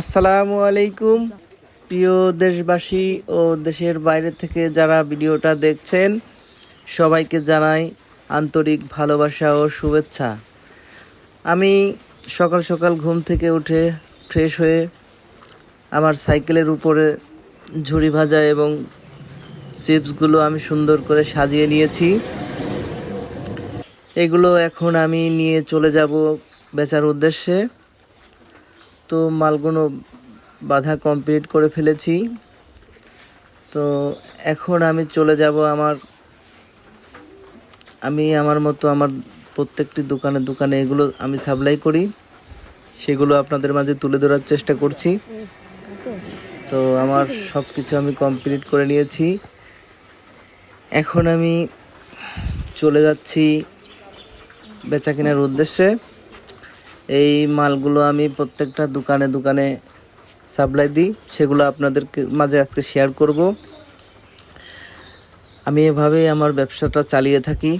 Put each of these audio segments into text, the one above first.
আসসালামু আলাইকুম। প্রিয় দেশবাসী ও দেশের বাইরে থেকে যারা ভিডিওটা দেখছেন, সবাইকে জানাই আন্তরিক ভালোবাসা ও শুভেচ্ছা। আমি সকাল সকাল ঘুম থেকে উঠে ফ্রেশ হয়ে আমার সাইকেলের উপরে ঝুড়ি ভাজা এবং চিপসগুলো আমি সুন্দর করে সাজিয়ে নিয়েছি। এগুলো এখন আমি নিয়ে চলে যাব বেচার উদ্দেশ্যে। তো মালগুলো বাধা কমপ্লিট করে ফেলেছি। তো এখন আমি চলে যাব আমার, আমি আমার মতো আমার প্রত্যেকটি দোকানে দোকানে এগুলো আমি সাপ্লাই করি। সেগুলো আপনাদের মাঝে তুলে ধরার চেষ্টা করছি। তো আমার সব কিছু আমি কমপ্লিট করে নিয়েছি। এখন আমি চলে যাচ্ছি বেচা কেনার উদ্দেশ্যে। এই মালগুলো আমি প্রত্যেকটা দোকানে দোকানে সাপ্লাই দিই। সেগুলো আপনাদেরকে মাঝে আজকে শেয়ার করব। আমি এভাবেই আমার ব্যবসাটা চালিয়ে থাকি।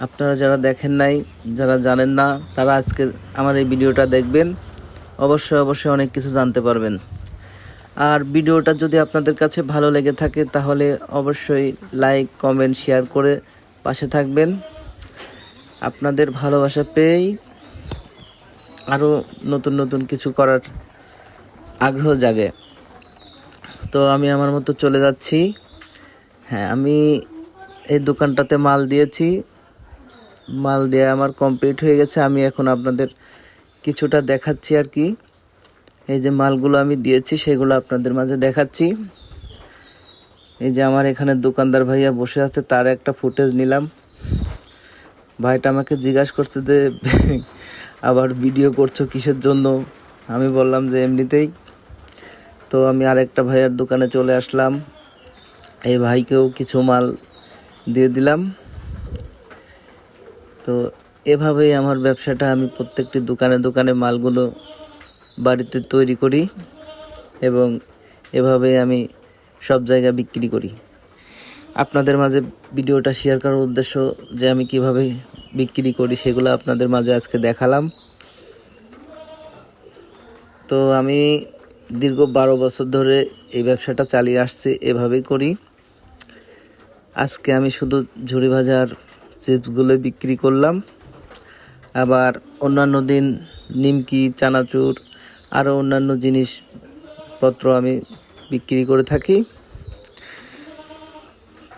আপনারা যারা দেখেন নাই, যারা জানেন না, তারা আজকে আমার এই ভিডিওটা দেখবেন। অবশ্যই অবশ্যই অনেক কিছু জানতে পারবেন। আর ভিডিওটা যদি আপনাদের কাছে ভালো লেগে থাকে, তাহলে অবশ্যই লাইক কমেন্ট শেয়ার করে পাশে থাকবেন। আপনাদের ভালোবাসা পেয়েই আরও নতুন নতুন কিছু করার আগ্রহ জাগে। তো আমি আমার মতো চলে যাচ্ছি। হ্যাঁ আমি এই দোকানটাতে মাল দিয়েছি। মাল দিয়ে আমার কমপ্লিট হয়ে গেছে। আমি এখন আপনাদের কিছুটা দেখাচ্ছি আর কি। এই যে মালগুলো আমি দিয়েছি, সেগুলো আপনাদের মাঝে দেখাচ্ছি। এই যে আমার এখানে দোকানদার ভাইয়া বসে আছে, তার একটা ফুটেজ নিলাম। ভাইটা আমাকে জিজ্ঞাসা করছে যে, আবার ভিডিও করছ কিসের জন্য? আমি বললাম যে, এমনিতেই। তো আমি আরেকটা ভাইয়ার দোকানে চলে আসলাম। এই ভাইকেও কিছু মাল দিয়ে দিলাম। তো এভাবেই আমার ব্যবসাটা আমি প্রত্যেকটি দোকানে দোকানে মালগুলো বাড়িতে তৈরি করি এবং এভাবেই আমি সব জায়গায় বিক্রি করি। আপনাদের মাঝে ভিডিওটা শেয়ার করার উদ্দেশ্য যে আমি কীভাবে বিক্রি করি সেগুলো আপনাদের মাঝে আজকে দেখালাম। তো আমি দীর্ঘ বারো বছর ধরে এই ব্যবসাটা চালিয়ে আসছি, এভাবেই করি। আজকে আমি শুধু ঝুড়ি ভাজার চিপসগুলো বিক্রি করলাম। আবার অন্যান্য দিন নিমকি, চানাচুর আরও অন্যান্য জিনিসপত্র আমি বিক্রি করে থাকি।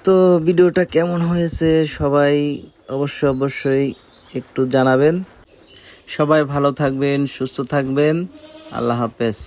তো ভিডিওটা কেমন হয়েছে সবাই অবশ্য অবশ্যই একটু জানাবেন। সবাই ভালো থাকবেন, সুস্থ থাকবেন। আল্লাহ হাফেজ।